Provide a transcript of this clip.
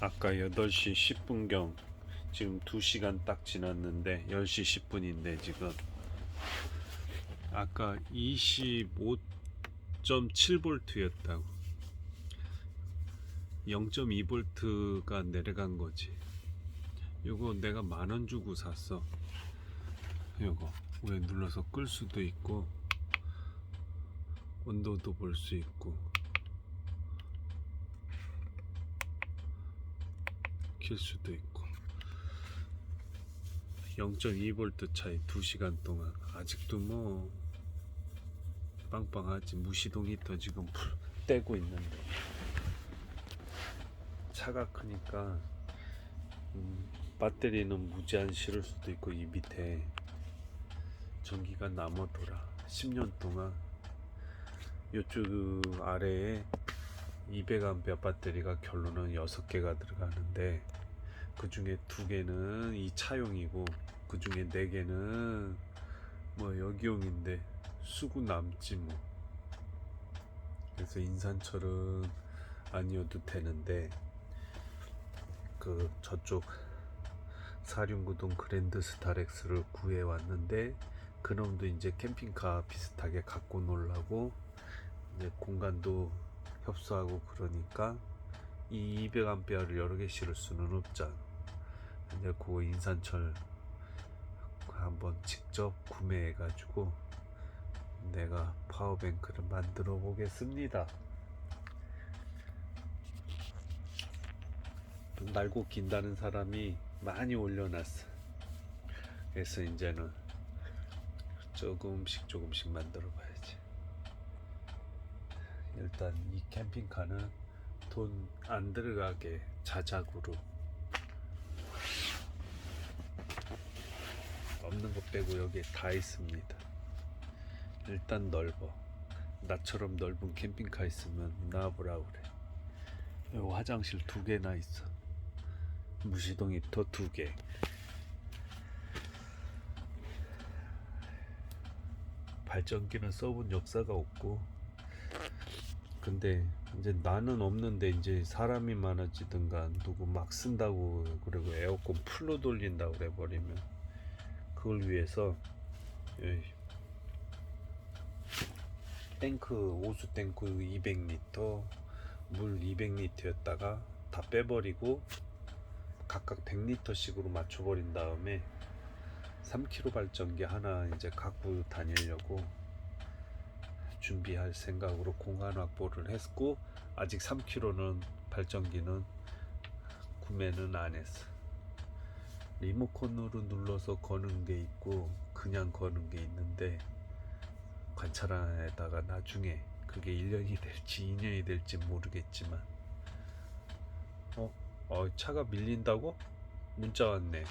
아까 8시 10분경 지금 2시간 딱 지났는데 10시 10분인데 지금. 아까 25.7V였다고. 0.2V가 내려간 거지. 요거 내가 만 원 주고 샀어. 요거. 왜 눌러서 끌 수도 있고 온도도 볼 수 있고 킬 수도 있고. 0.2V 차이 2시간 동안. 아직도 뭐 빵빵하지. 무시동 히터 지금 풀 떼고 있는데. 차가 크니까 음, 배터리는 무제한 실을 수도 있고 이 밑에 전기가 남아 돌아. 10년 동안 이쪽 아래에 200A 배터리가 결론은 6개가 들어가는데 그 중에 2개는 이 차용이고 그 중에 4개는 뭐 여기용인데 쓰고 남지 뭐. 그래서 인산철은 아니어도 되는데 그 저쪽 사륜구동 그랜드 스타렉스를 구해 왔는데 그놈도 이제 캠핑카 비슷하게 갖고 놀라고 이제 공간도 협소하고 그러니까 이 200A를 여러 개 실을 수는 없잖아. 근데 그거 인산철 한번 직접 구매해 가지고 내가 파워뱅크를 만들어 보겠습니다. 날고 긴다는 사람이 많이 올려놨어. 그래서 이제는 조금씩 조금씩 만들어 봐야지. 일단 이 캠핑카는 돈 안 들어가게 자작으로 없는 것 빼고 여기에 다 있습니다. 일단 넓어. 나처럼 넓은 캠핑카 있으면 나와보라 그래. 여기 화장실 두 개나 있어. 무시동 히터 두 개. 발전기는 써본 역사가 없고 근데 이제 나는 없는데 이제 사람이 많아지든가 누구 막 쓴다고 그리고 에어컨 풀로 돌린다고 그래 버리면 그걸 위해서 이 탱크 오수 탱크 200리터 물 200리터였다가 다 빼버리고 각각 100리터씩으로 맞춰버린 다음에 3kg 발전기 하나 이제 갖고 다니려고 준비할 생각으로 공간 확보를 했고 아직 3kg는 발전기는 구매는 안 했어. 리모컨으로 눌러서 거는 게 있고 그냥 거는 게 있는데 관찰안에다가 나중에 그게 1년이 될지 2년이 될지 모르겠지만 어? 어 차가 밀린다고? 문자 왔네